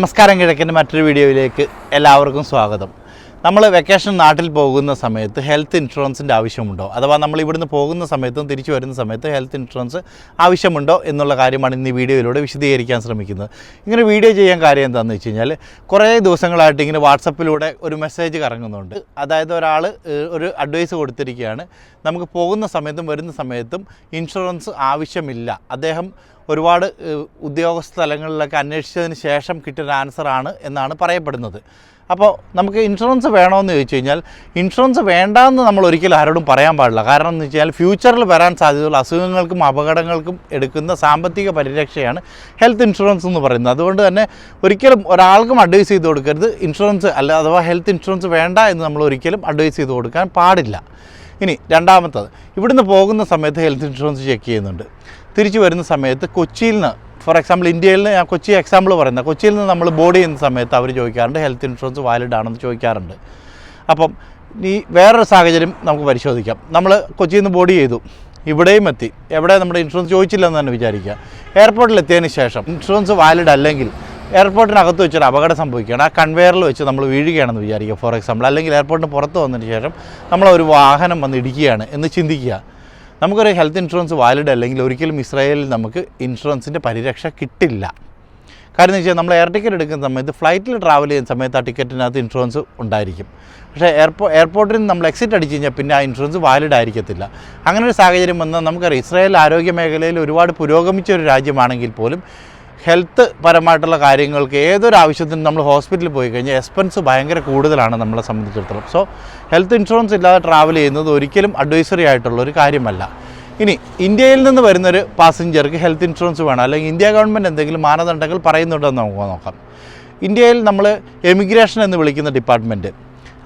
നമസ്കാരം കിഴക്കിന്റെ മറ്റൊരു വീഡിയോയിലേക്ക് എല്ലാവർക്കും സ്വാഗതം. നമ്മൾ വെക്കേഷൻ നാട്ടിൽ പോകുന്ന സമയത്ത് ഹെൽത്ത് ഇൻഷുറൻസിന്റെ ആവശ്യമുണ്ടോ? അഥവാ നമ്മൾ ഇവിടുന്ന് പോകുന്ന സമയത്തും തിരിച്ചു വരുന്ന സമയത്ത് ഹെൽത്ത് ഇൻഷുറൻസ് ആവശ്യമുണ്ടോ എന്നുള്ള കാര്യമാണ് ഇന്ന് ഈ വീഡിയോയിലൂടെ വിശദീകരിക്കാൻ ശ്രമിക്കുന്നത്. ഇങ്ങനെ വീഡിയോ ചെയ്യാൻ കാര്യം എന്താണെന്ന് വെച്ച് കഴിഞ്ഞാൽ കുറേ ദിവസങ്ങളായിട്ട് ഇങ്ങനെ വാട്സപ്പിലൂടെ ഒരു മെസ്സേജ് കറങ്ങുന്നുണ്ട്. അതായത് ഒരാൾ ഒരു അഡ്വൈസ് കൊടുത്തിരിക്കുകയാണ്. നമുക്ക് പോകുന്ന സമയത്തും വരുന്ന സമയത്തും ഇൻഷുറൻസ് ആവശ്യമില്ല. അദ്ദേഹം ഒരുപാട് ഉദ്യോഗസ്ഥ തലങ്ങളിലൊക്കെ അന്വേഷിച്ചതിന് ശേഷം കിട്ടിയൊരു ആൻസറാണ് എന്നാണ് പറയപ്പെടുന്നത്. അപ്പോൾ നമുക്ക് ഇൻഷുറൻസ് വേണമെന്ന് ചോദിച്ചു കഴിഞ്ഞാൽ ഇൻഷുറൻസ് വേണ്ടാന്ന് നമ്മൾ ഒരിക്കലും ആരോടും പറയാൻ പാടില്ല. കാരണം എന്ന് വെച്ച് കഴിഞ്ഞാൽ ഫ്യൂച്ചറിൽ വരാൻ സാധ്യതയുള്ള അസുഖങ്ങൾക്കും അപകടങ്ങൾക്കും എടുക്കുന്ന സാമ്പത്തിക പരിരക്ഷയാണ് ഹെൽത്ത് ഇൻഷുറൻസ് എന്ന് പറയുന്നത്. അതുകൊണ്ട് തന്നെ ഒരിക്കലും ഒരാൾക്കും അഡ്വൈസ് ചെയ്ത് കൊടുക്കരുത്. ഇൻഷുറൻസ് അല്ല അഥവാ ഹെൽത്ത് ഇൻഷുറൻസ് വേണ്ട എന്ന് നമ്മൾ ഒരിക്കലും അഡ്വൈസ് ചെയ്ത് കൊടുക്കാൻ പാടില്ല. ഇനി രണ്ടാമത്തത്. ഇവിടുന്ന് പോകുന്ന സമയത്ത് ഹെൽത്ത് ഇൻഷുറൻസ് ചെക്ക് ചെയ്യുന്നുണ്ട്. തിരിച്ചു വരുന്ന സമയത്ത് കൊച്ചിയിൽ നിന്ന് ഫോർ എക്സാമ്പിൾ ഇന്ത്യയിൽ നിന്ന് ഞാൻ കൊച്ചി എക്സാമ്പിൾ പറയുന്നത്. കൊച്ചിയിൽ നിന്ന് നമ്മൾ ബോർഡ് ചെയ്യുന്ന സമയത്ത് അവർ ചോദിക്കാറുണ്ട് ഹെൽത്ത് ഇൻഷുറൻസ് വാലിഡ് ആണെന്ന് ചോദിക്കാറുണ്ട്. അപ്പം ഈ വേറൊരു സാഹചര്യം നമുക്ക് പരിശോധിക്കാം. നമ്മൾ കൊച്ചിയിൽ നിന്ന് ബോർഡ് ചെയ്തു. ഇവിടെയും എത്തി. എവിടെ നമ്മുടെ ഇൻഷുറൻസ് ചോദിച്ചില്ലെന്ന് തന്നെ വിചാരിക്കുക. എയർപോർട്ടിൽ എത്തിയതിന് ശേഷം ഇൻഷുറൻസ് വാലിഡ് അല്ലെങ്കിൽ എയർപോർട്ടിനകത്ത് വെച്ചൊരു അപകടം സംഭവിക്കുകയാണ്. ആ കൺവെയറിൽ വെച്ച് നമ്മൾ വീഴുകയാണെന്ന് വിചാരിക്കുക. ഫോർ എക്സാമ്പിൾ അല്ലെങ്കിൽ എയർപോർട്ടിന് പുറത്ത് വന്നതിന് ശേഷം നമ്മളൊരു വാഹനം വന്ന് ഇടിക്കുകയാണ് എന്ന് ചിന്തിക്കുക. നമുക്കൊരു ഹെൽത്ത് ഇൻഷുറൻസ് വാലിഡ് അല്ലെങ്കിൽ ഒരിക്കലും ഇസ്രായേലിൽ നമുക്ക് ഇൻഷുറൻസിന്റെ പരിരക്ഷ കിട്ടില്ല. കാര്യം എന്ന് വെച്ചാൽ നമ്മൾ എയർ ടിക്കറ്റ് എടുക്കുന്ന സമയത്ത് ഫ്ലൈറ്റിൽ ട്രാവൽ ചെയ്യുന്ന സമയത്ത് ആ ടിക്കറ്റിനകത്ത് ഇൻഷുറൻസ് ഉണ്ടായിരിക്കും. പക്ഷേ എയർപോ എയർപോർട്ടിൽ നിന്ന് നമ്മൾ എക്സിറ്റ് അടിച്ച് കഴിഞ്ഞാൽ പിന്നെ ആ ഇൻഷുറൻസ് വാലിഡ് ആയിരിക്കത്തില്ല. അങ്ങനെ ഒരു സാഹചര്യം വന്നാൽ നമുക്കറിയാം ഇസ്രായേൽ ആരോഗ്യ മേഖലയിൽ ഒരുപാട് പുരോഗമിച്ച ഒരു രാജ്യമാണെങ്കിൽ പോലും ഹെൽത്ത് പരമായിട്ടുള്ള കാര്യങ്ങൾക്ക് ഏതൊരു ആവശ്യത്തിനും നമ്മൾ ഹോസ്പിറ്റലിൽ പോയി കഴിഞ്ഞാൽ എക്സ്പെൻസ് ഭയങ്കര കൂടുതലാണ് നമ്മളെ സംബന്ധിച്ചിടത്തോളം. സോ ഹെൽത്ത് ഇൻഷുറൻസ് ഇല്ലാതെ ട്രാവൽ ചെയ്യുന്നത് ഒരിക്കലും അഡ്വൈസറി ആയിട്ടുള്ള ഒരു കാര്യമല്ല. ഇനി ഇന്ത്യയിൽ നിന്ന് വരുന്നൊരു പാസഞ്ചർക്ക് ഹെൽത്ത് ഇൻഷുറൻസ് വേണം. അല്ലെങ്കിൽ ഇന്ത്യ ഗവൺമെന്റ് എന്തെങ്കിലും മാനദണ്ഡങ്ങൾ പറയുന്നുണ്ടെന്ന് നമുക്ക് നോക്കാം. ഇന്ത്യയിൽ നമ്മൾ എമിഗ്രേഷൻ എന്ന് വിളിക്കുന്ന ഡിപ്പാർട്ട്മെന്റ്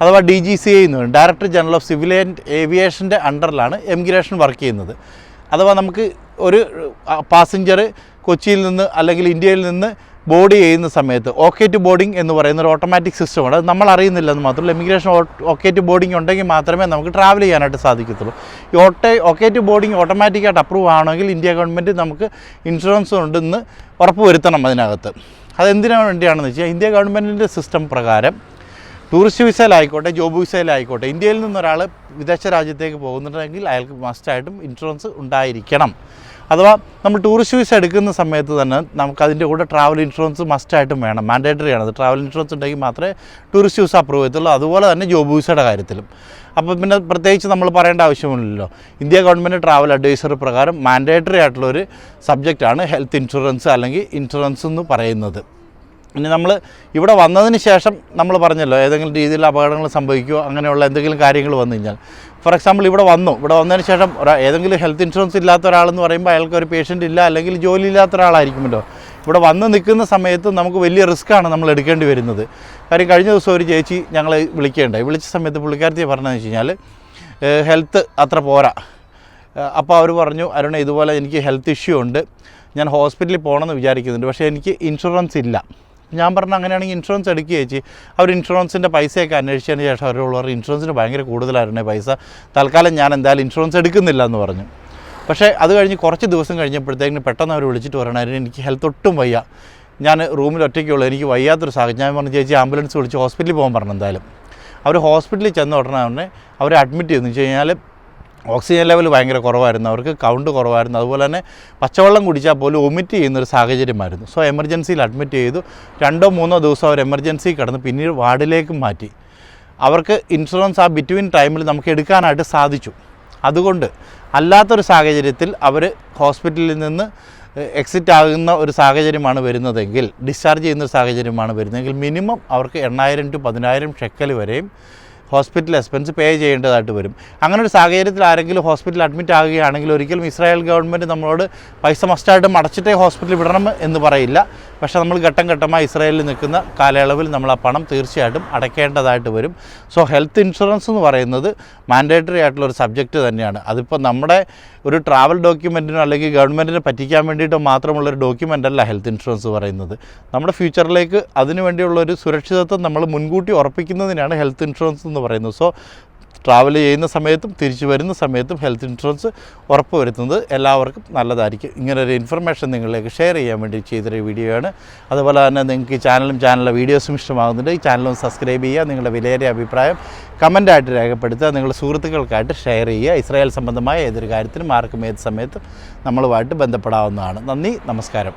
അഥവാ ഡി ജി സി ഐ എന്ന് പറയും. Director general of civil and ഏവിയേഷന്റെ അണ്ടറിലാണ് എമിഗ്രേഷൻ വർക്ക് ചെയ്യുന്നത്. അഥവാ നമുക്ക് ഒരു പാസഞ്ചർ കൊച്ചിയിൽ നിന്ന് അല്ലെങ്കിൽ ഇന്ത്യയിൽ നിന്ന് ബോർഡ് ചെയ്യുന്ന സമയത്ത് ഓക്കെ ടു ബോർഡിംഗ് എന്ന് പറയുന്ന ഒരു ഓട്ടോമാറ്റിക് സിസ്റ്റമാണ് അത് നമ്മൾ അറിയുന്നില്ല എന്ന് മാത്രമല്ല ഇമിഗ്രേഷൻ ഓക്കെ ടു ബോർഡിംഗ് ഉണ്ടെങ്കിൽ മാത്രമേ നമുക്ക് ട്രാവൽ ചെയ്യാനായിട്ട് സാധിക്കത്തുള്ളൂ. ഈ ഓട്ടെ ഓക്കെ ടു ബോർഡിംഗ് ഓട്ടോമാറ്റിക്കായിട്ട് അപ്രൂവ് ആണെങ്കിൽ ഇന്ത്യ ഗവൺമെന്റ് നമുക്ക് ഇൻഷുറൻസ് ഉണ്ടെന്ന് ഉറപ്പ് വരുത്തണം അതിനകത്ത്. അതെന്തിനാണ് വേണ്ടിയാണെന്ന് വെച്ചാൽ ഇന്ത്യ ഗവൺമെന്റിന്റെ സിസ്റ്റം പ്രകാരം ടൂറിസ്റ്റ് വിസയിലായിക്കോട്ടെ ജോബ് വിസയിലായിക്കോട്ടെ ഇന്ത്യയിൽ നിന്നൊരാൾ വിദേശ രാജ്യത്തേക്ക് പോകുന്നുണ്ടെങ്കിൽ അയാൾക്ക് മസ്റ്റായിട്ടും ഇൻഷുറൻസ് ഉണ്ടായിരിക്കണം. അഥവാ നമ്മൾ ടൂറിസ്റ്റ് വിസ എടുക്കുന്ന സമയത്ത് തന്നെ നമുക്ക് അതിന്റെ കൂടെ ട്രാവൽ ഇൻഷുറൻസ് മസ്റ്റായിട്ടും വേണം. മാൻഡേറ്ററി ആണ്. ട്രാവൽ ഇൻഷുറൻസ് ഉണ്ടെങ്കിൽ മാത്രമേ ടൂറിസ്റ്റ് വിസ അപ്രൂവ് ചെയ്യത്തുള്ളൂ. അതുപോലെ തന്നെ ജോബ് വിസയുടെ കാര്യത്തിലും. അപ്പോൾ പിന്നെ പ്രത്യേകിച്ച് നമ്മൾ പറയേണ്ട ആവശ്യമില്ലല്ലോ ഇന്ത്യ ഗവൺമെന്റ് ട്രാവൽ അഡ്വൈസർ പ്രകാരം മാൻഡേറ്ററി ആയിട്ടുള്ളൊരു സബ്ജക്റ്റാണ് ഹെൽത്ത് ഇൻഷുറൻസ് അല്ലെങ്കിൽ ഇൻഷുറൻസ് എന്ന് പറയുന്നത്. ഇനി നമ്മൾ ഇവിടെ വന്നതിന് ശേഷം നമ്മൾ പറഞ്ഞല്ലോ ഏതെങ്കിലും രീതിയിൽ അപകടങ്ങൾ സംഭവിക്കുകയോ അങ്ങനെയുള്ള എന്തെങ്കിലും കാര്യങ്ങൾ വന്നു കഴിഞ്ഞാൽ. ഫോർ എക്സാമ്പിൾ ഇവിടെ വന്നു. ഇവിടെ വന്നതിന് ശേഷം ഏതെങ്കിലും ഹെൽത്ത് ഇൻഷുറൻസ് ഇല്ലാത്ത ഒരാളെന്ന് പറയുമ്പോൾ അയാൾക്ക് ഒരു പേഷ്യന്റ് ഇല്ല അല്ലെങ്കിൽ ജോലി ഇല്ലാത്ത ഒരാളായിരിക്കുമല്ലോ. ഇവിടെ വന്ന് നിൽക്കുന്ന സമയത്ത് നമുക്ക് വലിയ റിസ്ക്കാണ് നമ്മൾ എടുക്കേണ്ടി വരുന്നത്. കാര്യം കഴിഞ്ഞ ദിവസം ഒരു ചേച്ചി ഞങ്ങളെ വിളിക്കേണ്ടായി. വിളിച്ച സമയത്ത് പുള്ളിക്കാരത്തി പറഞ്ഞതെന്ന് വെച്ച് കഴിഞ്ഞാൽ ഹെൽത്ത് അത്ര പോരാ. അപ്പോൾ അവർ പറഞ്ഞു അരുണ ഇതുപോലെ എനിക്ക് ഹെൽത്ത് ഇഷ്യൂ ഉണ്ട്. ഞാൻ ഹോസ്പിറ്റലിൽ പോകണമെന്ന് വിചാരിക്കുന്നുണ്ട്. പക്ഷേ എനിക്ക് ഇൻഷുറൻസ് ഇല്ല. ഞാൻ പറഞ്ഞ അങ്ങനെയാണെങ്കിൽ ഇൻഷുറൻസ് എടുക്കുക ചേച്ചി. അവർ ഇൻഷുറൻസിന്റെ പൈസയൊക്കെ അന്വേഷിച്ചതിന് ശേഷം അവരോട് പറഞ്ഞു ഇൻഷുറൻസിന് ഭയങ്കര കൂടുതലായിരുന്നു പൈസ. തൽക്കാലം ഞാൻ എന്തായാലും ഇൻഷുറൻസ് എടുക്കുന്നില്ല എന്ന് പറഞ്ഞു. പക്ഷേ അത് കഴിഞ്ഞ് കുറച്ച് ദിവസം കഴിഞ്ഞപ്പോഴത്തേക്കിന് പെട്ടെന്ന് അവർ വിളിച്ചിട്ട് പറയണമായിരുന്നു എനിക്ക് ഹെൽത്ത് ഒട്ടും വയ്യ. ഞാൻ റൂമിൽ ഒറ്റയ്ക്കുള്ളൂ. എനിക്ക് വയ്യാത്തൊരു സാഹചര്യം. ഞാൻ പറഞ്ഞു ചേച്ചി ആംബുലൻസ് വിളിച്ച് ഹോസ്പിറ്റലിൽ പോകാൻ പറഞ്ഞു എന്തായാലും. അവർ ഹോസ്പിറ്റലിൽ ചെന്ന ഉടനെ അവർ അഡ്മിറ്റ് ചെയ്തെന്ന് വെച്ച് കഴിഞ്ഞാൽ ഓക്സിജൻ ലെവൽ ഭയങ്കര കുറവായിരുന്നു. അവർക്ക് കൗണ്ട് കുറവായിരുന്നു. അതുപോലെ തന്നെ പച്ചവെള്ളം കുടിച്ചാൽ പോലും ഒമിറ്റ് ചെയ്യുന്നൊരു സാഹചര്യമായിരുന്നു. സോ എമർജൻസിയിൽ അഡ്മിറ്റ് ചെയ്തു. രണ്ടോ മൂന്നോ ദിവസം അവർ എമർജൻസി കിടന്ന് പിന്നീട് വാർഡിലേക്ക് മാറ്റി. അവർക്ക് ഇൻഷുറൻസ് ആ ബിറ്റ്വീൻ ടൈമിൽ നമുക്ക് എടുക്കാനായിട്ട് സാധിച്ചു. അതുകൊണ്ട് അല്ലാത്തൊരു സാഹചര്യത്തിൽ അവർ ഹോസ്പിറ്റലിൽ നിന്ന് എക്സിറ്റ് ആകുന്ന ഒരു സാഹചര്യമാണ് വരുന്നതെങ്കിൽ ഡിസ്ചാർജ് ചെയ്യുന്ന സാഹചര്യമാണ് വരുന്നതെങ്കിൽ മിനിമം അവർക്ക് എണ്ണായിരം ടു പതിനായിരം ഷെക്കൽ വരെയും ഹോസ്പിറ്റൽ എക്സ്പെൻസ് പേ ചെയ്യേണ്ടതായിട്ട് വരും. അങ്ങനെ ഒരു സാഹചര്യത്തിൽ ആരെങ്കിലും ഹോസ്പിറ്റൽ അഡ്മിറ്റ് ആകുകയാണെങ്കിൽ ഒരിക്കലും ഇസ്രായേൽ ഗവൺമെന്റ് നമ്മളോട് പൈസ മസ്റ്റായിട്ടും അടച്ചിട്ടേ ഹോസ്പിറ്റലിൽ വിടണം എന്ന് പറയില്ല. പക്ഷേ നമ്മൾ ഘട്ടം ഘട്ടമായി ഇസ്രായേലിൽ നിൽക്കുന്ന കാലയളവിൽ നമ്മൾ ആ പണം തീർച്ചയായിട്ടും അടയ്ക്കേണ്ടതായിട്ട് വരും. സോ ഹെൽത്ത് ഇൻഷുറൻസ് എന്ന് പറയുന്നത് മാൻഡേറ്ററി ആയിട്ടുള്ള ഒരു സബ്ജക്റ്റ് തന്നെയാണ്. അതിപ്പോൾ നമ്മുടെ ഒരു ട്രാവൽ ഡോക്യുമെന്റിനോ അല്ലെങ്കിൽ ഗവൺമെന്റിനെ പറ്റിക്കാൻ വേണ്ടിയിട്ടോ മാത്രമുള്ളൊരു ഡോക്യുമെന്റ് അല്ല ഹെൽത്ത് ഇൻഷുറൻസ് പറയുന്നത്. നമ്മുടെ ഫ്യൂച്ചറിലേക്ക് അതിനു വേണ്ടിയുള്ള ഒരു സുരക്ഷിതത്വം നമ്മൾ മുൻകൂട്ടി ഉറപ്പിക്കുന്നതിനാണ് ഹെൽത്ത് ഇൻഷുറൻസ് എന്ന് പറയുന്നത്. സോ ട്രാവൽ ചെയ്യുന്ന സമയത്തും തിരിച്ചു വരുന്ന സമയത്തും ഹെൽത്ത് ഇൻഷുറൻസ് ഉറപ്പുവരുത്തുന്നത് എല്ലാവർക്കും നല്ലതായിരിക്കും. ഇങ്ങനൊരു ഇൻഫർമേഷൻ നിങ്ങളിലേക്ക് ഷെയർ ചെയ്യാൻ വേണ്ടി ചെയ്തൊരു വീഡിയോയാണ് അതുപോലെ തന്നെ നിങ്ങൾക്ക് ചാനലും ചാനലിലെ വീഡിയോസും ഇഷ്ടമാകുന്നുണ്ട്. ഈ ചാനലും സബ്സ്ക്രൈബ് ചെയ്യുക നിങ്ങളുടെ വിലയേറിയ അഭിപ്രായം കമന്റായിട്ട് രേഖപ്പെടുത്തുക. നിങ്ങളുടെ സുഹൃത്തുക്കൾക്കായിട്ട് ഷെയർ ചെയ്യുക. ഇസ്രായേൽ സംബന്ധമായ ഏതൊരു കാര്യത്തിനും ആർക്കും ഏത് സമയത്തും നമ്മളുമായിട്ട് ബന്ധപ്പെടാവുന്നതാണ്. നന്ദി നമസ്കാരം.